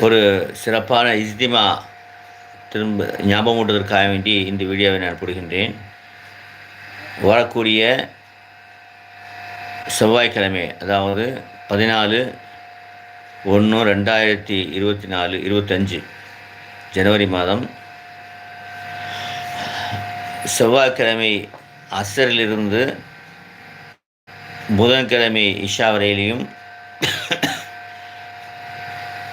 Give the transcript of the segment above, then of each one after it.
ஒரு சிறப்பான இஸ்திமா திரும்ப ஞாபகம் ஊட்டுவதற்காக வேண்டி இந்த வீடியோவை நான் போடுகின்றேன். வரக்கூடிய செவ்வாய்க்கிழமை அதாவது பதினாலு ஒன்று ரெண்டாயிரத்தி இருபத்தி நாலு இருபத்தஞ்சு ஜனவரி மாதம். செவ்வாய்க்கிழமை அசரிலிருந்து புதன்கிழமை இஷா வரையிலையும்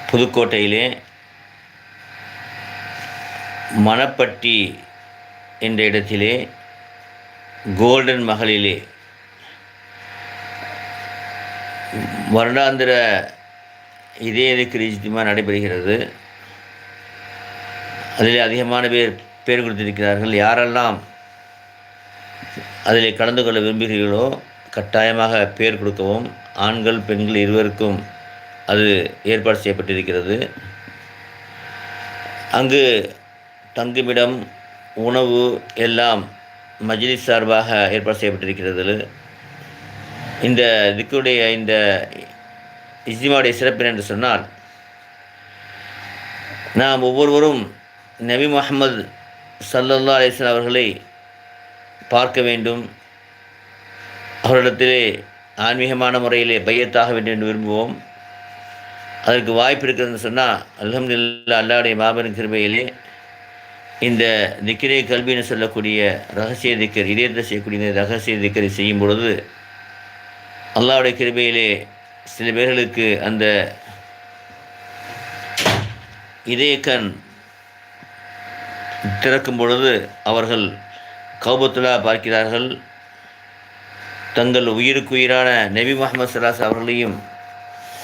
புதுக்கோட்டையிலே மணப்பட்டி என்ற இடத்திலே கோல்டன் மகளிலே வருடாந்திர இதய கிரிஜிமா நடைபெறுகிறது. அதில் அதிகமான பேர் பேர் கொடுத்திருக்கிறார்கள். யாரெல்லாம் அதில் கலந்து கொள்ள விரும்புகிறீர்களோ கட்டாயமாக பேர் கொடுக்கவும் ஆண்கள் பெண்கள் இருவருக்கும் அது ஏற்பாடு செய்யப்பட்டிருக்கிறது. அங்கு தங்குமிடம் உணவு எல்லாம் மஜ்லிஸ் சார்பாக ஏற்பாடு செய்யப்பட்டிருக்கிறது இந்த திக்குடைய இந்த இஸ்திமாவுடைய சிறப்பு என்று சொன்னால் நாம் ஒவ்வொருவரும் நபி முகமது சல்லல்லா அலிஸ்லாம் அவர்களை பார்க்க வேண்டும். அவரிடத்திலே ஆன்மீகமான முறையிலே பையத்தாக வேண்டும் என்று விரும்புவோம். அதற்கு வாய்ப்பு இருக்கிறதுன்னு சொன்னால் அல்ஹம்துல்லா அல்லாவுடைய மாபெரும் கிருபையிலே இந்த திக்கிரே கல்வின்னு சொல்லக்கூடிய ரகசிய திக்கர் இதயத்தை செய்யக்கூடிய இந்த ரகசிய திக்கரை செய்யும் பொழுது அல்லாவுடைய கிருபையிலே சில பேர்களுக்கு அந்த இதயக்கண் திறக்கும் பொழுது அவர்கள் கௌபத்துலா பார்க்கிறார்கள். தங்கள் உயிருக்கு உயிரான நபி முகமது சலாஸ் அவர்களையும்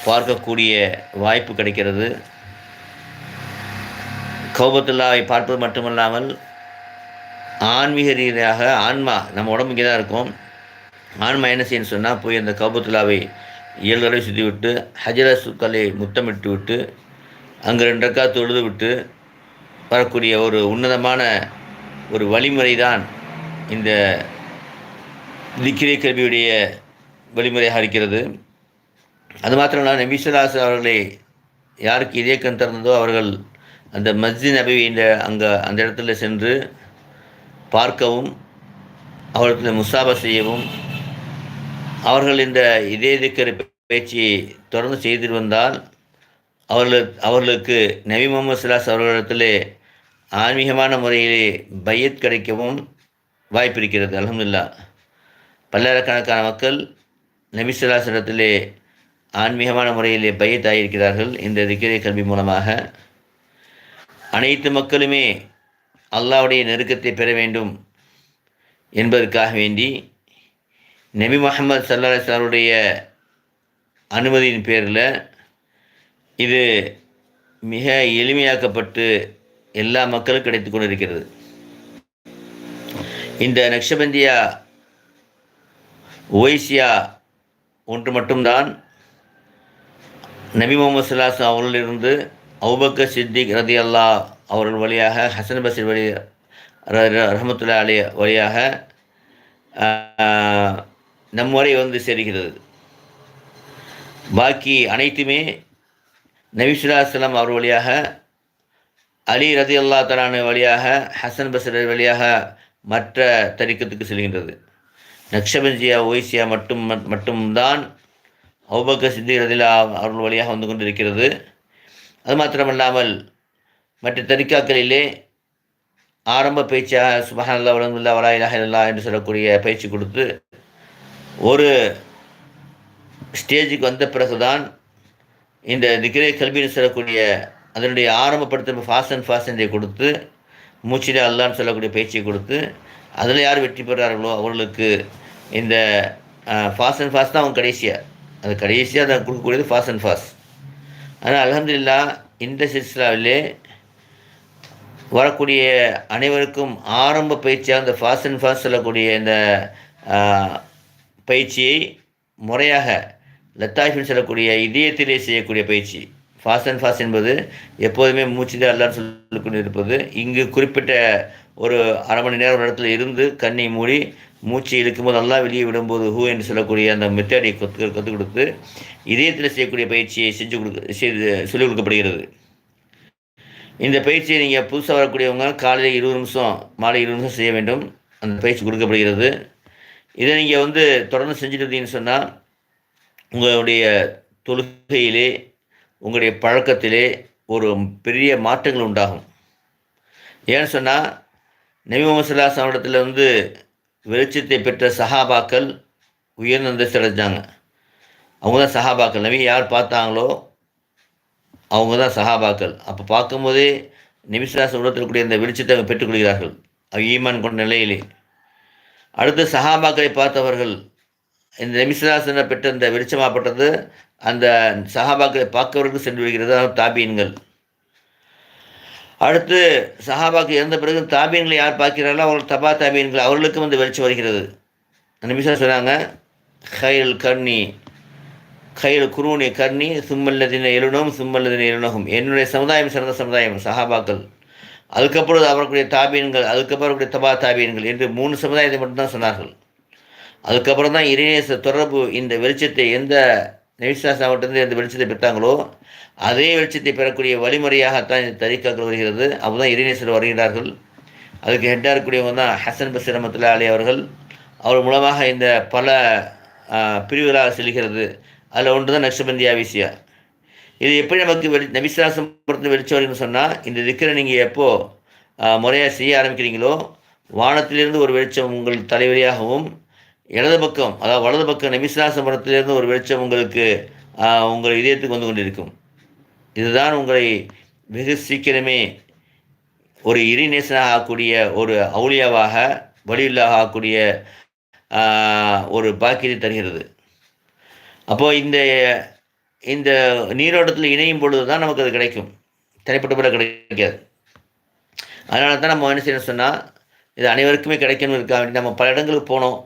பார்க்கக்கூடிய வாய்ப்பு கிடைக்கிறது. கௌபத்துல்லாவை பார்ப்பது மட்டுமல்லாமல் ஆன்மீக ரீதியாக ஆன்மா நம்ம உடம்பு இங்கே தான் இருக்கும். ஆன்மா என்ன செய்யணும்னு சொன்னால் போய் அந்த கௌபத்துல்லாவை ஏழு தடவை சுற்றி விட்டு ஹஜர சுக்கலை முத்தமிட்டு விட்டு அங்கே ரெண்டு ரக்கா தொழுது விட்டு வரக்கூடிய ஒரு உன்னதமான ஒரு வழிமுறை தான் இந்த திக்கிரை கல்வியுடைய வழிமுறையாக இருக்கிறது. அது மாத்திரமல்ல நபிசுல்லாஸ் அவர்களை யாருக்கு இதே கண் திறந்ததோ அவர்கள் அந்த மஸ்ஜித் நபி என்ற அங்கே அந்த இடத்துல சென்று பார்க்கவும் அவர்களுக்கு முசாபா செய்யவும் அவர்கள் இந்த இதே திக்கிற பேச்சியை தொடர்ந்து செய்து வந்தால் அவர்கள் அவர்களுக்கு நபி முகமது சிலாஸ் அவர்களிடத்தில் ஆன்மீகமான முறையிலே பையத் கிடைக்கவும் வாய்ப்பிருக்கிறது அலமதுல்லா பல்லாயிரக்கணக்கான மக்கள் நபி சிலாஸ் இடத்திலே ஆன்மீகமான முறையிலே பயத்தாயிருக்கிறார்கள் இந்த திக்கிரை கல்வி மூலமாக. அனைத்து மக்களுமே அல்லாவுடைய நெருக்கத்தை பெற வேண்டும் என்பதற்காக வேண்டி நபி முகமது சல்லாஹருடைய அனுமதியின் பேரில் இது மிக எளிமையாக்கப்பட்டு எல்லா மக்களும் கிடைத்து கொண்டிருக்கிறது. இந்த நக்ஷபந்தியா ஒய்சியா ஒன்று மட்டும்தான் நபி முகமது சல்லாஸ் அவர்களிலிருந்து அவுபக்க சித்திக் ரதி அல்லா அவர்கள் வழியாக ஹசன் பசீர் வழி ரஹமத்துல்லா அலி வழியாக நம் வரை வந்து சேர்கிறது. பாக்கி அனைத்துமே நபிசுல்லாஸ்லாம் அவர் வழியாக அலி ரதி அல்லா தலான வழியாக ஹசன் பசர் வழியாக மற்ற தரிக்கத்துக்கு செல்கின்றது. நக்ஷபஞ்சியா ஒய்சியா மட்டும் மட்டும்தான் அவ்வக்க சித்தி அருள் அவர்கள் வழியாக வந்து கொண்டிருக்கிறது. அது மாத்திரமல்லாமல் மற்ற தரிக்காக்களிலே ஆரம்ப பேச்சாக சுபஹானல்லா வலங்குல்லா வலா இல்லா என்று சொல்லக்கூடிய பயிற்சி கொடுத்து ஒரு ஸ்டேஜுக்கு வந்த பிறகுதான் இந்த திக்ரே கல்வின்னு சொல்லக்கூடிய அதனுடைய ஆரம்பப்படுத்த ஃபாஸ்ட் அண்ட் ஃபாஸ்ட் என்றை கொடுத்து மூச்சிலே அல்லான்னு சொல்லக்கூடிய பயிற்சியை கொடுத்து அதில் யார் வெற்றி பெறார்களோ அவர்களுக்கு இந்த ஃபாஸ்ட் அண்ட் ஃபாஸ்ட் தான் அவங்க கடைசியாக அது கடைசியாக அதை கொடுக்கக்கூடியது ஃபாஸ்ட் அண்ட் ஃபாஸ்ட் ஆனால் அலமதுல்லா இந்த சிஸ்லாவிலே வரக்கூடிய அனைவருக்கும் ஆரம்ப பயிற்சியாக இந்த ஃபாஸ்ட் அண்ட் ஃபாஸ்ட் சொல்லக்கூடிய இந்த பயிற்சியை முறையாக லத்தாஃபின் சொல்லக்கூடிய இதயத்திலே செய்யக்கூடிய பயிற்சி. ஃபாஸ்ட் அண்ட் ஃபாஸ்ட் என்பது எப்போதுமே மூச்சுதான் எல்லாரும் சொல்லிக்கொண்டு இருப்பது இங்கு குறிப்பிட்ட ஒரு அரை மணி நேரம் இடத்துல இருந்து கண்ணை மூடி மூச்சு இழுக்கும்போது நல்லா வெளியே விடும்போது ஹூ என்று சொல்லக்கூடிய அந்த மெத்தடை கற்று கற்றுக் கொடுத்து இதயத்தில் செய்யக்கூடிய பயிற்சியை செஞ்சு கொடுக்க செய்து சொல்லிக் கொடுக்கப்படுகிறது. இந்த பயிற்சியை நீங்கள் புதுசாக வரக்கூடியவங்க காலையில் இருபது நிமிஷம் மாலை இருபது நிமிஷம் செய்ய வேண்டும். அந்த பயிற்சி கொடுக்கப்படுகிறது. இதை நீங்கள் வந்து தொடர்ந்து செஞ்சுட்டு இருந்தீங்கன்னு சொன்னால் உங்களுடைய தொழுகையிலே உங்களுடைய பழக்கத்திலே ஒரு பெரிய மாற்றங்கள் உண்டாகும். ஏன்னு சொன்னால் நபி முகமது சல்லாஹ் வந்து வெளிச்சத்தை பெற்ற சஹாபாக்கள் உயர்ந்த அந்தஸ்து அடைஞ்சாங்க அவங்க தான் சஹாபாக்கள். நபி யார் பார்த்தாங்களோ அவங்க தான் சஹாபாக்கள். அப்போ பார்க்கும்போதே நிமிஷராச உலகத்தில் கூடிய இந்த வெளிச்சத்தை அவங்க பெற்றுக்கொள்கிறார்கள் அவ் ஈமான் கொண்ட நிலையிலே. அடுத்து சஹாபாக்களை பார்த்தவர்கள் இந்த நிமிஷராசனை பெற்ற இந்த வெளிச்சமாகப்பட்டது அந்த சஹாபாக்களை பார்க்கவர்களுக்கு சென்று விடுகிறது. தாபியன்கள் தாபீன்கள். அடுத்து சஹாபாக்கு இறந்த பிறகு தாபீன்களை யார் பார்க்கிறார்களோ அவர்கள் தபா தாபீன்கள் அவர்களுக்கும் வந்து வெளிச்சம் வருகிறது. நிமிஷா சொன்னாங்க ஹயல் கர்ணி கையில் குருவனை கர்ணி சும்மல்லதின எழுணும் சும்மல்லதின எழுனகும் என்னுடைய சமுதாயம் சிறந்த சமுதாயம் சஹாபாக்கள். அதுக்கப்புறம் அவர்களுடைய தாபீன்கள் அதுக்கப்புறம் அவருடைய தபா தாபீன்கள் என்று மூணு சமுதாயத்தை மட்டும்தான் சொன்னார்கள். அதுக்கப்புறம் தான் இறைநேச தொடர்பு இந்த வெளிச்சத்தை எந்த நெவிசாசாவட்டிலிருந்து எந்த வெளிச்சத்தை பெற்றாங்களோ அதே வெளிச்சத்தை பெறக்கூடிய வழிமுறையாகத்தான் இந்த தரிக்காக்கள் வருகிறது. அப்போ தான் இறைநேசர் வருகிறார்கள். அதுக்கு ஹெட்டாக இருக்கக்கூடியவங்க தான் ஹசன் பசீர் ரமத்துல்லா அலி அவர்கள். அவர் மூலமாக இந்த பல பிரிவுகளாக செல்கிறது. அதில் ஒன்று தான் நக்ஷபந்தியா விஷயா இது எப்படி நமக்கு வெளி நபிசாசம் வெளிச்சம் வரும்னு சொன்னால் இந்த திக்கரை நீங்கள் எப்போது முறையாக செய்ய ஆரம்பிக்கிறீங்களோ வானத்திலிருந்து ஒரு வெளிச்சம் உங்கள் தலைவலியாகவும் இடது பக்கம் அதாவது வலது பக்கம் நபிசாசம் ஒரு வெளிச்சம் உங்களுக்கு உங்கள் இதயத்துக்கு வந்து கொண்டிருக்கும். இதுதான் உங்களை வெகு சீக்கிரமே ஒரு இரிநேசனாக ஆகக்கூடிய ஒரு அவுளியாவாக வழியில்லாக ஆகக்கூடிய ஒரு பாக்கியத்தை தருகிறது. அப்போது இந்த இந்த நீரோட்டத்தில் இணையும் பொழுது தான் நமக்கு அது கிடைக்கும். தனிப்பட்ட முறை கிடைக்காது. அதனால தான் நம்ம என்ன செய்யணும் சொன்னால் இது அனைவருக்குமே கிடைக்கணும் இருக்கா வேண்டி நம்ம பல இடங்களுக்கு போனோம்.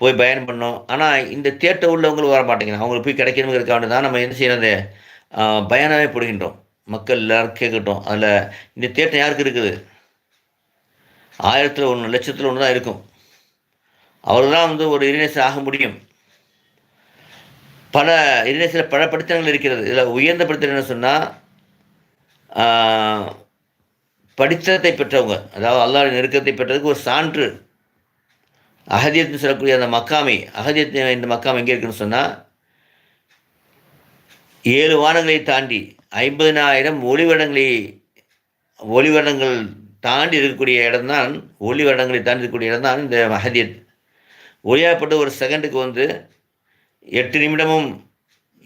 போய் பயன் பண்ணோம். ஆனால் இந்த தேட்டை உள்ளவங்களும் வர மாட்டேங்கிறாங்க அவங்களுக்கு போய் கிடைக்கணும் இருக்கா தான் நம்ம என்ன செய்யறது பயனாகவே போடுகின்றோம். மக்கள் எல்லோரும் கேட்கட்டும். அதில் இந்த தேட்டம் யாருக்கு இருக்குது? ஆயிரத்தில் ஒன்று லட்சத்தில் ஒன்று தான் இருக்கும். அவர் தான் வந்து ஒரு இரினேசன் ஆக முடியும். பல இரினேசில் பல படித்தனங்கள் இருக்கிறது. இதில் உயர்ந்த படித்தனம் சொன்னால் படித்தத்தை பெற்றவங்க. அதாவது அல்லாவின் நெருக்கத்தை பெற்றதுக்கு ஒரு சான்று. அகதியத்தின் சொல்லக்கூடிய அந்த மக்காமை அகதியத்தின் இந்த மக்காமை எங்கே இருக்குன்னு சொன்னால் ஏழு வானங்களை தாண்டி ஐம்பதினாயிரம் ஒளிவடங்களை ஒளிவடங்கள் தாண்டி இருக்கக்கூடிய இடம்தான் ஒளிவடங்களை தாண்டி இருக்கக்கூடிய இடம் தான் இந்த மஹதியத். ஒளியாகப்பட்ட ஒரு செகண்டுக்கு வந்து எட்டு நிமிடமும்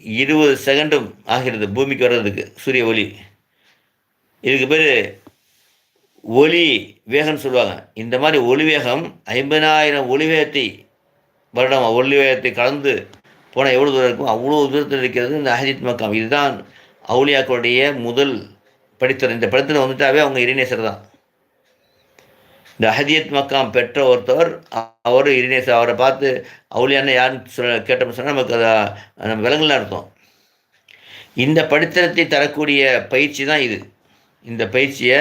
இருபது செகண்டும் ஆகிறது பூமிக்கு வர்றதுக்கு சூரிய ஒளி. இதுக்கு பேர் ஒளி வேகம்னு சொல்லுவாங்க. இந்த மாதிரி ஒளி வேகம் ஐம்பதாயிரம் ஒளி வேகத்தை வருடம் ஒளி வேகத்தை கலந்து போனால் எவ்வளோ தூரம் இருக்கும்? அவ்வளோ தூரத்தில் இருக்கிறது இந்த அஹஜித் மக்காம். இதுதான் அவுளியாக்களுடைய முதல் படித்தர் இந்த படித்தர் வந்துட்டாவே அவங்க இறைநேசர் தான். இந்த அஹதியத் மக்காம் பெற்ற ஒருத்தவர் அவர் இறைநேசர். அவரை பார்த்து அவுளியான யாருன்னு சொல்ல கேட்டோம்னு சொன்னால் நமக்கு அதை நம்ம விலங்குலாம் அர்த்தம். இந்த படித்தனத்தை தரக்கூடிய பயிற்சி தான் இது. இந்த பயிற்சியை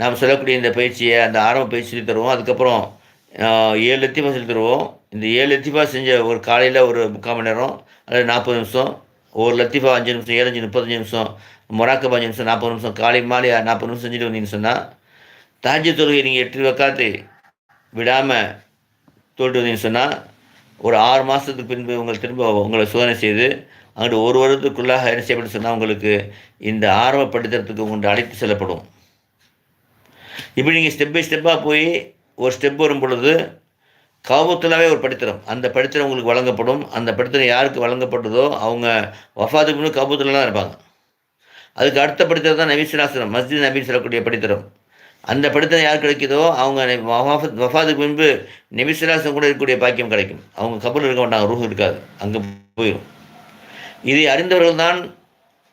நாம் சொல்லக்கூடிய இந்த பயிற்சியை அந்த ஆரம்ப பயிற்சி சொல்லி தருவோம். அதுக்கப்புறம் ஏழு லத்திஃபா சொல்லி தருவோம். இந்த ஏழு லத்திஃபா செஞ்ச ஒரு காலையில் ஒரு முக்கால் மணி நேரம் அல்லது நாற்பது நிமிஷம். ஒரு லத்திஃபா அஞ்சு நிமிஷம் ஏழஞ்சு முப்பத்தஞ்சு நிமிஷம் மொராக்கப் அஞ்சு நிமிஷம் நாற்பது நிமிஷம் காலை மாலை நாற்பது நிமிஷம் செஞ்சுட்டு வந்தீங்கன்னு சொன்னால் தாஜ்ய தொழுகை நீங்கள் எட்டு வைக்காத்து விடாமல் தோல்ட்டு வந்தீங்கன்னு சொன்னால் ஒரு ஆறு மாதத்துக்கு பின்பு உங்களை திரும்ப உங்களை சோதனை செய்து அங்கிட்டு ஒரு வருடத்துக்குள்ளாக என்ன செய்யப்பட்டு சொன்னால் உங்களுக்கு இந்த ஆரம்பப்படுத்துறதுக்கு படித்தரத்துக்கு அழைத்து செல்லப்படும். இப்போ நீங்கள் ஸ்டெப் பை ஸ்டெப்பாக போய் ஒரு ஸ்டெப் வரும் பொழுது காபத்துலாவே ஒரு படித்திரம். அந்த படித்திரம் உங்களுக்கு வழங்கப்படும். அந்த படித்திரம் யாருக்கு வழங்கப்பட்டதோ அவங்க வஃபாதுக்கு முன்னாடி காபூத்தில் தான் இருப்பாங்க. அதுக்கு அடுத்த படித்திரம் தான் நவீசனாசனம் மஸ்ஜித் நபீன் சொல்லக்கூடிய படித்திரம். அந்த படித்திரம் யார் கிடைக்குதோ அவங்க வஃபாதுக்கு முன்பு நெபிசுலாசம் கூட இருக்கக்கூடிய பாக்கியம் கிடைக்கும். அவங்க கபூர் இருக்க மாட்டாங்க ரூஹ் இருக்காது. அங்கே போயிடும் இதை அறிந்தவர்கள் தான்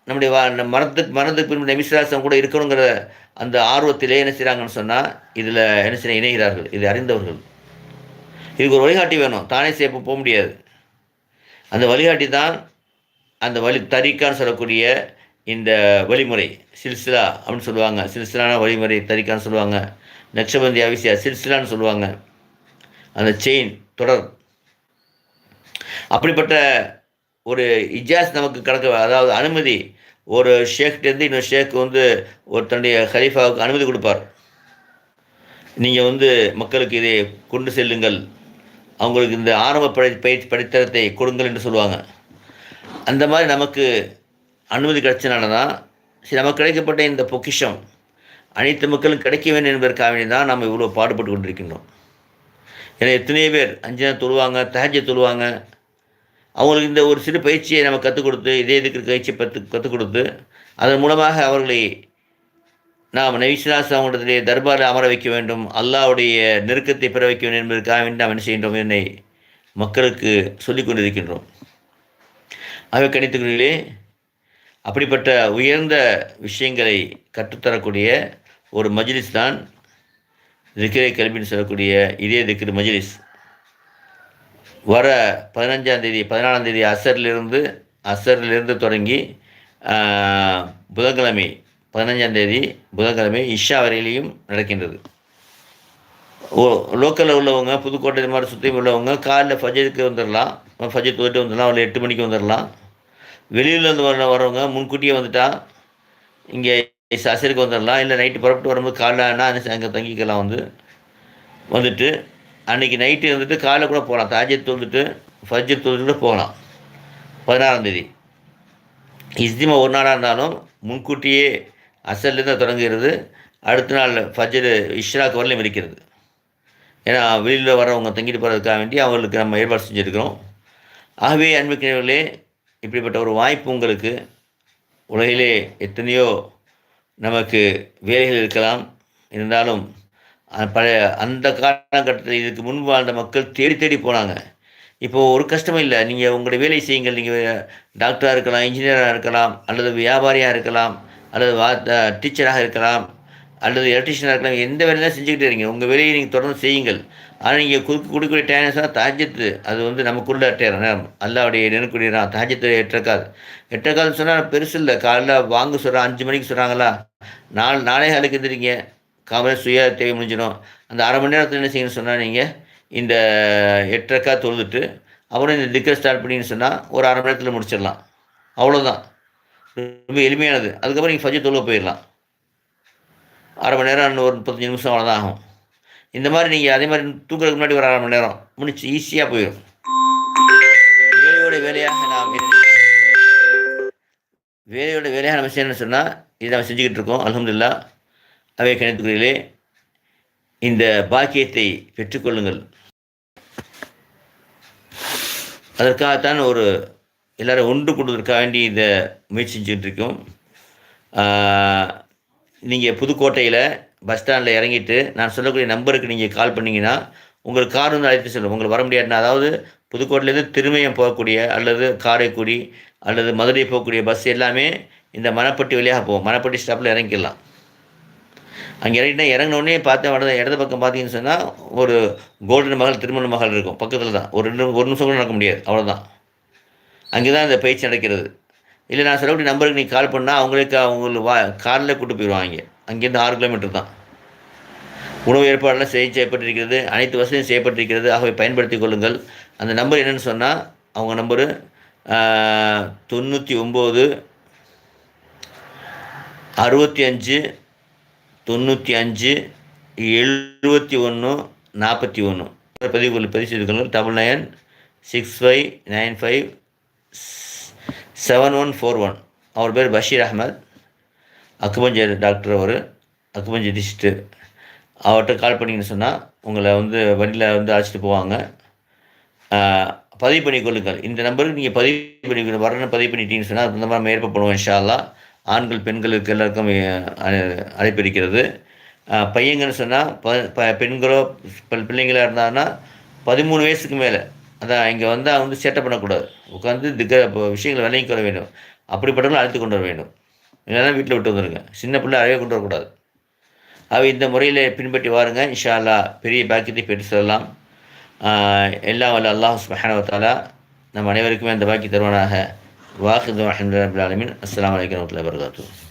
நம்முடைய மரத்துக்கு மரணத்துக்கு பின்பு நெபிசுலாசம் கூட இருக்கணுங்கிற அந்த ஆர்வத்திலே என்ன செய்கிறாங்கன்னு சொன்னால் இதில் என்ன செய்ய இணைகிறார்கள். இதை அறிந்தவர்கள். இதுக்கு ஒரு வழிகாட்டி வேணும். தானே சேப்பு போக முடியாது. அந்த வழிகாட்டி தான் அந்த வழி தரிக்கான்னு சொல்லக்கூடிய இந்த வழிமுறை. சில்சிலா அப்படின்னு சொல்லுவாங்க. சில்சிலான வழிமுறை தரிக்கான்னு சொல்லுவாங்க. நக்ஷபந்தி அவசியா சில்சிலான்னு சொல்லுவாங்க. அந்த செயின் தொடர். அப்படிப்பட்ட ஒரு இஜாஸ் நமக்கு கணக்கு அதாவது அனுமதி. ஒரு ஷேக்டேருந்து இன்னொரு ஷேக் வந்து ஒரு தன்னுடைய ஹலீஃபாவுக்கு அனுமதி கொடுப்பார். நீங்கள் வந்து மக்களுக்கு இதை கொண்டு செல்லுங்கள். அவங்களுக்கு இந்த ஆரம்ப படை பயிற்சி படித்தரத்தை கொடுங்கள் என்று சொல்லுவாங்க. அந்த மாதிரி நமக்கு அனுமதி கிடைச்சனால தான் சரி நமக்கு கிடைக்கப்பட்ட இந்த பொக்கிஷம் அனைத்து மக்களும் கிடைக்க வேண்டும் என்பதற்காக வேண்டி தான் நம்ம இவ்வளோ பாடுபட்டு கொண்டிருக்கின்றோம். ஏன்னா எத்தனையோ பேர் அஞ்சனா தொழுவாங்க தஹஜ தொழுவாங்க. அவங்களுக்கு இந்த ஒரு சிறு பயிற்சியை நம்ம கற்றுக் கொடுத்து இதே இதுக்கு பயிற்சி பத்து கற்றுக் கொடுத்து அதன் மூலமாக அவர்களை நாம் நவிசிலாஸ் அவங்களிடத்திலே தர்பாரில் அமர வைக்க வேண்டும். அல்லாவுடைய நெருக்கத்தை பெற வைக்க வேண்டும் என்பதற்காக வேண்டி நாம் என்ன செய்கின்றோம்? என்னை மக்களுக்கு சொல்லிக் கொண்டிருக்கின்றோம். ஆகவே கணித்துக்குள்ளே அப்படிப்பட்ட உயர்ந்த விஷயங்களை கற்றுத்தரக்கூடிய ஒரு மஜ்லிஸ் தான் திக்ரை கல்வின்னு சொல்லக்கூடிய இதே திக்ரு மஜ்லிஸ். வர பதினஞ்சாம் தேதி பதினாலாம் தேதி அசர்லேருந்து அசர்லேருந்து தொடங்கி புதன்கிழமை பதினஞ்சாம் தேதி புதன்கிழமை இஷா வரையிலையும் நடக்கின்றது. ஓ லோக்கலில் உள்ளவங்க புதுக்கோட்டை இது மாதிரி சுற்றி உள்ளவங்க காலைல ஃபஜருக்கு வந்துடலாம் ஃபஜர் தூக்கிட்டு வந்துடலாம் இல்லை எட்டு மணிக்கு வந்துடலாம் வெளியிலேருந்து வர வரவங்க முன்கூட்டியே வந்துட்டால் இங்கே அசருக்கு வந்துடலாம் இல்லை நைட்டு புறப்பட்டு வரும்போது காலைல ஆனால் அங்கே தங்கிக்கலாம் வந்து. வந்துட்டு அன்றைக்கி நைட்டு வந்துட்டு காலைல கூட போகலாம். தாஜர் தொழுதுட்டு ஃபஜ்ஜர் தொழுதுட்டு கூட போகலாம் பதினாறாந்தேதி இஸ்திமா ஒரு நாளாக இருந்தாலும் முன்கூட்டியே அசல்லேருந்து தொடங்குகிறது. அடுத்த நாள் ஃபஜ்ரு இஷ்ராக்கு வரலையும் இருக்கிறது ஏன்னா வெளியில் வரவங்க தங்கிட்டு போகிறதுக்காக வேண்டி அவங்களுக்கு நம்ம ஏற்பாடு செஞ்சுருக்கிறோம். ஆகவே அன்புக்கிறவர்களே இப்படிப்பட்ட ஒரு வாய்ப்பு உங்களுக்கு. உலகிலே எத்தனையோ நமக்கு வேலைகள் இருக்கலாம். இருந்தாலும் பழைய அந்த காலகட்டத்தில் இதுக்கு முன்பு வாழ்ந்த மக்கள் தேடி தேடி போனாங்க. இப்போது ஒரு கஷ்டமும் இல்லை. நீங்கள் உங்களுடைய வேலை செய்யுங்கள். நீங்கள் டாக்டராக இருக்கலாம் இன்ஜினியராக இருக்கலாம் அல்லது வியாபாரியாக இருக்கலாம். அல்லது வா டீச்சராக இருக்கலாம் அல்லது எலக்ட்ரிஷியனாக இருக்கலாம் எந்த வேலையும் செஞ்சுக்கிட்டே இருங்க உங்கள் வேலையை நீங்கள் தொடர்ந்து செய்யுங்கள். ஆனால் நீங்கள் குறுக்கு கொடுக்கக்கூடிய டைம் சொன்னால் தாஜத்து அது வந்து நமக்குள்ள நேரம் அல்லாவுடைய நெருக்கூடிய தாஜத்து எட்டக்காது எட்டக்காதுன்னு சொன்னால் பெருசு இல்லை. காலைல வாங்க சொல்கிறான் அஞ்சு மணிக்கு சொல்கிறாங்களா நாலு நாளே காலுக்கு எந்திரிங்க. காமரை சுய தேவை முடிஞ்சிடும். அந்த அரை மணி நேரத்தில் என்ன செய்யணும்னு சொன்னால் நீங்கள் இந்த எட்டரைக்கா தொழுதுட்டு அப்புறம் இந்த திக்கர் ஸ்டார்ட் பண்ணின்னு சொன்னால் ஒரு அரை மணி நேரத்தில் முடிச்சிடலாம். அவ்வளோதான் ரொம்ப எளிமையானது. அதுக்கப்புறம் நீங்கள் ஃபஜ்ஜு தொழுவ போயிடலாம். அரை மணி நேரம் ஒரு முப்பத்தஞ்சு நிமிஷம் அவ்வளோதான் ஆகும். இந்த மாதிரி நீங்கள் அதே மாதிரி தூக்குறதுக்கு முன்னாடி ஒரு அரை மணி நேரம் முடிச்சு ஈஸியாக போயிடும். வேலையோட வேலையாக நாம் வேலையோட வேலையாக நம்ம செய்யணும்னு சொன்னால் இதை நம்ம செஞ்சுக்கிட்டு இருக்கோம். அலமதுல்லா அவை கிணத்துக்குறையிலே இந்த பாக்கியத்தை பெற்றுக்கொள்ளுங்கள். அதற்காகத்தான் ஒரு எல்லோரும் ஒன்று கொடுவதற்காண்டி வேண்டி இதை முயற்சி செஞ்சுட்டு இருக்கோம் நீங்கள் புதுக்கோட்டையில் பஸ் ஸ்டாண்டில் இறங்கிட்டு நான் சொல்லக்கூடிய நம்பருக்கு நீங்கள் கால் பண்ணிங்கன்னா உங்களுக்கு கார் வந்து அழைத்து செல்லும். உங்களுக்கு வர முடியாதுன்னா அதாவது புதுக்கோட்டையிலேருந்து திருமயம் போகக்கூடிய அல்லது காரைக்குடி அல்லது மதுரை போகக்கூடிய பஸ் எல்லாமே இந்த மணப்பட்டி வழியாக போகும். மணப்பட்டி ஸ்டாப்பில் இறங்கிடலாம். அங்கே இறங்கிட்டா இறங்கினோடனே பார்த்தேன் வடது இடது பக்கம் பார்த்தீங்கன்னு சொன்னால் ஒரு கோல்டன் மகள் திருமண மகள் இருக்கும். பக்கத்தில் தான். ஒரு ரெண்டு ஒரு நிமிஷம் கூட நடக்க முடியாது. அவ்வளோதான் அங்கே தான் இந்த பயிற்சி நடக்கிறது. இல்லை நான் சொல்லக்கூடிய நம்பருக்கு நீங்கள் கால் பண்ணால் அவங்களுக்கு அவங்களுக்கு வா காரில் கூட்டு போயிடுவாங்க அங்கேருந்து ஆறு கிலோமீட்டர் தான். உணவு ஏற்பாடெல்லாம் செய்ய செய்யப்பட்டிருக்கிறது. அனைத்து வசதியும் செய்யப்பட்டிருக்கிறது. ஆகவே பயன்படுத்தி கொள்ளுங்கள். அந்த நம்பர் என்னென்னு சொன்னால் அவங்க நம்பரு தொண்ணூற்றி ஒம்பது அறுபத்தி அஞ்சு தொண்ணூற்றி அஞ்சு எழுபத்தி ஒன்று நாற்பத்தி ஒன்று. பதிவு பதிவு செய்து கொள்ளுங்கள். Double nine six five nine five seven one four one அவர் பேர் பஷீர் அஹமத். அக்குபஞ்ச டாக்டர் அவர். அக்குபஞ்ச டிஸ்ட்டு அவர்கிட்ட கால் பண்ணிங்கன்னு சொன்னால் உங்களை வந்து வண்டியில் வந்து அழைச்சிட்டு போவாங்க. பதிவு பண்ணி கொள்ளுங்கள். இந்த நம்பருக்கு நீங்கள் பதிவு பண்ணி வரணும் பதிவு பண்ணிட்டீங்கன்னு சொன்னால் அந்த மாதிரி நம்ம ஏற்ப பண்ணுவோம் இன்ஷால்லா ஆண்கள் பெண்களுக்கு எல்லாருக்கும் அழைப்பு இருக்கிறது பையங்கன்னு சொன்னால் ப பெண்களோ பிள்ளைங்களாக இருந்தாங்கன்னா பதிமூணு வயசுக்கு மேலே. அதான் இங்கே வந்தால் வந்து சேட்டை பண்ணக்கூடாது. உட்காந்து திக்க விஷயங்களை விலங்கி கொள்ள வேண்டும். அப்படிப்பட்டவங்களும் அழைத்து கொண்டு வர வேண்டும். இல்லைன்னா வீட்டில் விட்டு வந்துருங்க. சின்ன பிள்ளை அழகே கொண்டு வரக்கூடாது. அவை இந்த முறையில் பின்பற்றி வாருங்க. இன்ஷால்லா பெரிய பாக்கியத்தை பெற்று செல்லலாம் எல்லாம் வல்ல அல்லாஹ் சுபஹானவத்தாலா நம் அனைவருக்குமே அந்த பாக்கி தருவானாக. வாஹிது அஹமது அலமின் அஸ்லாம் வலைக்கம் வரமத்துல வரகாத்தூர்